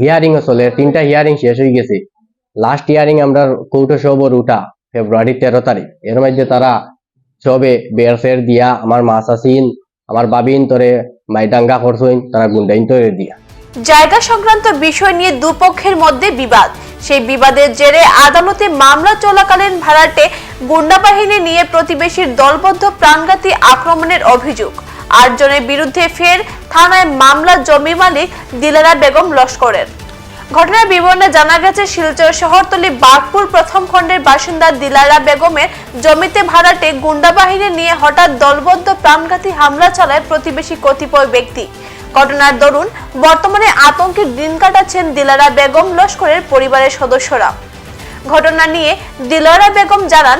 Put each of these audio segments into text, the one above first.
Hearing চলে, তিনটা hearing শেষ হয়ে গেছে। লাস্ট হিয়ারিং আমরা কৌটো সবর উঠা ফেব্রুয়ারি তেরো তারিখ। এর মধ্যে তারা সবে বের ফের দিয়া, আমার মা চাচিন আমার বাবিন, তোরে মাইডাঙ্গা করছইন তারা গুন্ডাইন তোরে দিয়া। জায়গা সংক্রান্ত বিষয় নিয়ে দুপক্ষের মধ্যে বিবাদ। সেই বিবাদের জেরে আদালতে মামলা চলাকালীন ভাড়াটে গুন্ডা বাহিনী নিয়ে প্রতিবেশীর দলবদ্ধ প্রাণঘাতী আক্রমণের অভিযোগ। আটজনের বিরুদ্ধে ফের থানায় মামলা জমি মালিক দিলারা বেগম লস্করের। ঘটনার বিবরণে জানা গেছে, শিলচর শহরতলি বাগপুর প্রথম খণ্ডের বাসিন্দা দিলারা বেগমের জমিতে ভাড়াটে গুন্ডা বাহিনী নিয়ে হঠাৎ দলবদ্ধ প্রাণঘাতী হামলা চালায় প্রতিবেশী কতিপয় ব্যক্তি। ঘটনার দরুন বর্তমানে আতঙ্কের দিন কাটাচ্ছেন দিলারা বেগম লস্করের পরিবারের সদস্যরা। ঘটনা নিয়ে দিলারা বেগম জানান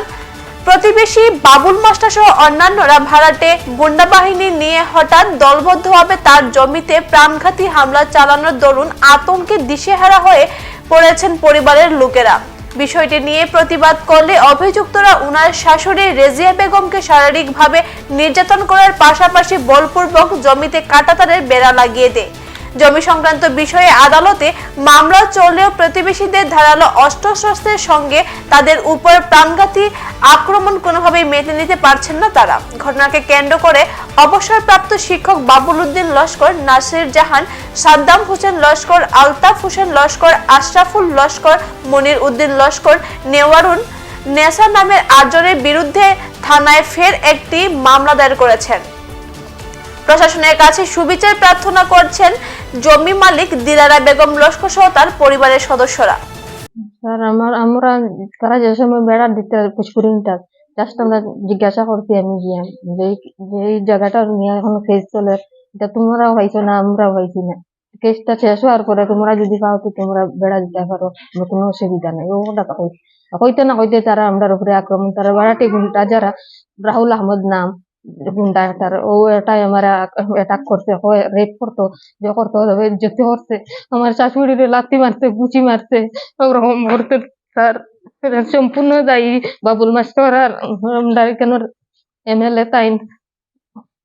প্রতিবেশী বাবুল মাস্টার সহ অন্যান্যরা ভাড়াটে গুন্ডা বাহিনী নিয়ে হঠাৎ দলবদ্ধভাবে তার জমিতে প্রাণঘাতী হামলা চালানোর দরুন আতঙ্কে দিশেহারা হয়ে পড়েছেন পরিবারের লোকেরা। বিষয়টি নিয়ে প্রতিবাদ করলে অভিযুক্তরা উনার শাশুড়ি রেজিয়া বেগমকে শারীরিকভাবে নির্যাতন করার পাশাপাশি বলপূর্বক জমিতে কাঁটাতারের বেড়া লাগিয়ে দেয়। জমি সংক্রান্ত বিষয়ে আদালতে মামলা চললেও প্রতিবেশীদের ধারালো অস্ত্রশস্ত্রের সঙ্গে তাদের উপর প্রাণঘাতী আক্রমণ কোনোভাবেই মেনে নিতে পারছেন না তারা। ঘটনাকে কেন্দ্র করে অবসরপ্রাপ্ত শিক্ষক বাবুল উদ্দিন লস্কর, নাসির জাহান, সাদ্দাম হোসেন লস্কর, আলতাফ হোসেন লস্কর, আশরাফুল লস্কর, মনির উদ্দিন লস্কর, নেওয়ারুন, নেসা নামের আটজনের বিরুদ্ধে থানায় ফের একটি মামলা দায়ের করেছেন। প্রশাসনের কাছে সুবিচার প্রার্থনা করছেন জমি মালিক দিলারা বেগম লস্কর সহ তার পরিবারের সদস্যরা। স্যার, আমার আমরা তারা যে সময় বেড়া দিতে পুষ্করিণটা জাস্ট আমরা জিজ্ঞাসা করছি আমি গিয়ে যে এই জায়গাটা নিয়ে এখন কেস চলে, এটা তোমরাও হয়েছো না আমরাও হয়েছি না? কেসটা শেষ হওয়ার পরে তোমরা যদি পাও তো তোমরা বেড়া দিতে পারো, আমার কোনো অসুবিধা নেই। ও টাকা হইতে না হইতে তারা আমরার উপরে আক্রমণ, তারা বেড়াটি গুন্ডা যারা রাহুল আহমদ নাম গুন্ডা তার ও এটাই আমার অ্যাটাক করছে রেপ করতো, যে করতো যেতে করছে, আমার শাশুড়িরে লাথি মারছে গুচি মারছে, ওরকম করতে এরা সম্পূর্ণ দায়ী, বাবুল মাস্টার আর কেন এমএলএ তাইন,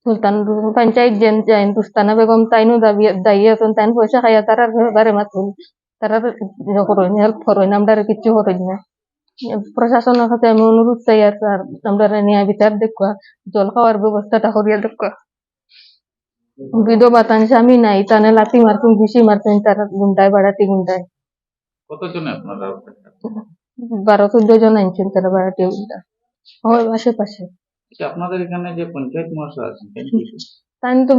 সুলতান পঞ্চায়েত যেন যাইন তুস্তানা বেগম তাইনও দাবি, দায়ী আছেন, তাইন পয়সা খাইয়া তারা বারে মাতুন তারা করেন হেল্প করেন, আমরা কিচ্ছু করেন। না প্রশাসনের কাছে আমি অনুরোধ চাই আর স্যার আমরা নিয়ে বিচার দেখবা জল খাওয়ার ব্যবস্থাটা করিয়া দেখবা বিধবা তান স্বামী নাই তানে লাথি মারছেন ঘুষি মারছেন তারা গুন্ডায় বাড়াটি গুন্ডায় কতজনে আপনারা বারো চোদ্দ জন আনছেন তারা বাড়াটি গুন্ডা হয় আশেপাশে। আপনাদের এখানে যে পঞ্চায়েত মহাশয় আছেন? তাই তো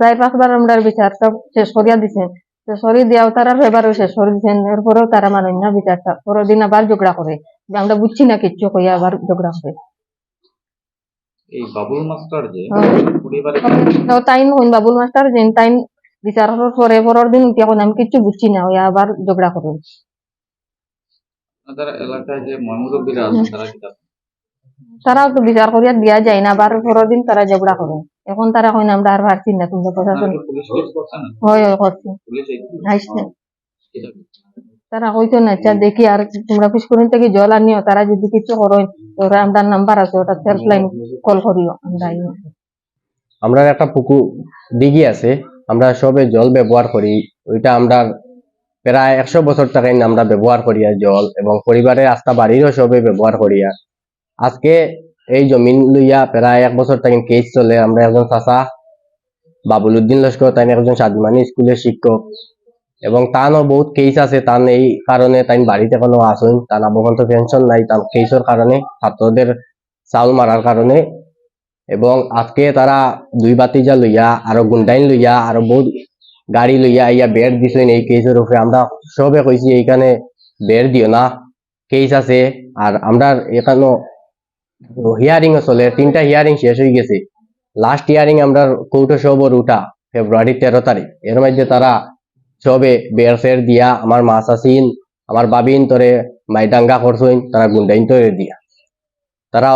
চার পাঁচবার আমরা বিচারটা শেষ করিয়া দিছেন শেষ করে দিয়াও তারা এবারও শেষ করে দিছেন এরপরেও তারা মানেন না বিচারটা পরের দিন আবার ঝগড়া করে যে আমরা বুঝছি না কিচ্ছু কইয়া আবার ঝগড়া করে এই বাবুল মাস্টার যে হ্যাঁ। পরিবারে তো তাই হইন বাবুল মাস্টার যেন তাই বিচার হওয়ার পরে পরের দিন এখন আমি কিচ্ছু বুঝছি না ওই আবার ঝগড়া করুন আপনাদের এলাকায় যে মহামুরব্বীরা আছেন তারা কি তারাও তো বিচার করিয়া দিয়া যায় না আবার পরের দিন তারা ঝগড়া করে এখন তারা কইন আমরা আর পারছি না তোমরা প্রশাসন হয় হয় করছি। আইসছে এটা তারা কইতো না আচ্ছা দেখি আর তোমরা পুষ্করিণ থেকে জল আনিও? তারা যদি কিছু করেন ওরা আমরা নাম্বার আছে, ওটা হেল্প লাইন কল করিও। আমরা আমরা একটা পুকুর দিঘি আছে, আমরা সবে জল ব্যবহার করি। ওইটা আমরা প্রায় একশো বছর থেকে আমরা ব্যবহার করিয়া জল, এবং পরিবারের আস্থা বাড়িরও সবে ব্যবহার করিয়া আজকে এই জমিন লইয়া প্রায় এক বছর থেকে কেস চলে। আমরা একজন চাচা, বাবুল উদ্দিন লস্কর, তাই একজন স্বাধীমানি স্কুলের শিক্ষক। এবং তানও বহুত কেস আছে, তান এই কারণে তাই বাড়িতে কোনো আসুন তার আবহান্ত পেনশন নাই তার কেসের কারণে ছাত্রদের চাউল মারার কারণে। এবং আজকে তারা দুই বাতিজা লইয়া, আরও গুন্ডাইন লইয়া, আরও বহুত গাড়ি লইয়া ইয়া বের দিছেন এই কেসের উপরে। আমরা সবে কইছি, এইখানে বের দিও না কেস আছে। আর আমরা এখানে হিয়ারিং চলে, তিনটা হিয়ারিং শেষ হয়ে গেছে। লাস্ট হিয়ারিং আমরা কৌটো সবর উঠা ফেব্রুয়ারি তেরো তারিখ। এর মধ্যে তারা সবে বের ফের দিয়া আমার মা চাচিন আমার বাবিন তোরে মাইডাঙ্গা করছইন তারা গুন্ডাইন তোরে দিয়া। তারা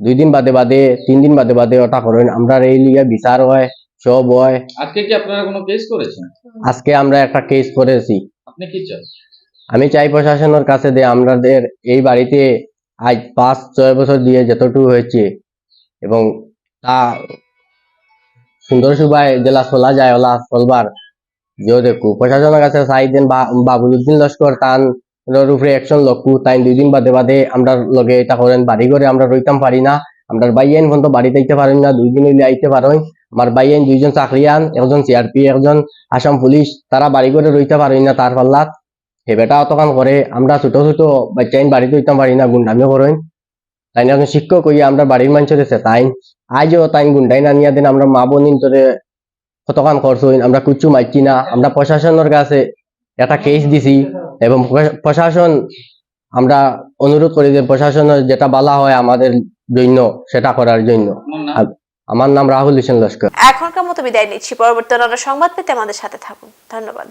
দুই দিন বাদে বাদে তিন দিন বাদে বাদে ওটা করেন আমরা এই লিগে বিচার হয় সব হয়। আজকে কি আপনারা কোনো কেস করেছেন আজকে আমরা একটা কেস করেছি। আপনি কি চান? আমি চাই প্রশাসনের কাছে যে আমাদের এই বাড়িতে আজ পাঁচ ছয় বছর দিয়ে যতটুকু হয়েছে এবং তা সুন্দর সুবাই জেলা চলা যায় ওলা চলবার যে দেখু, প্রশাসনের কাছে বাবুলুদ্দিন লস্কর তান উপরে একশন লক্কু তাই দুই দিন বাদে বাদে আমরা লগে এটা করেন, বাড়ি করে আমরা রইতাম, পারি না। আমরা বাইয়াইন পর্যন্ত বাড়িতে আইতে পারেন না, দুই দিন আইতে পারেন আমার বাইয়াইন দুইজন চাকরিয়ান, একজন সিআরপি একজন আসাম পুলিশ, তারা বাড়ি করে রইতে পারেন না তার পাল্লাত। হে বেটা অতকান করে, আমরা ছোট ছোট বাচ্চাইন বাড়িতে হইতাম পারি না, গুন্ডামিও করেন। তাই না শিক্ষক হইয়া আমরা বাড়ির মানুষের তাই। আজও তাই, গুন্ডাই না নিয়া দিন, আমরা মা বোনিন তোরে কতকান খরচ হইন আমরা কুচু মাইছি না। আমরা প্রশাসনের কাছে একটা কেস দিছি এবং প্রশাসন আমরা অনুরোধ করি যে প্রশাসনের যেটা বলা হয় আমাদের জন্য সেটা করার জন্য। আমার নাম রাহুল হোসেন লস্কর। এখনকার মতো বিদায় নিচ্ছি। পরবর্তী অন্যান্য সংবাদ পেতে আমাদের সাথে থাকুন। ধন্যবাদ।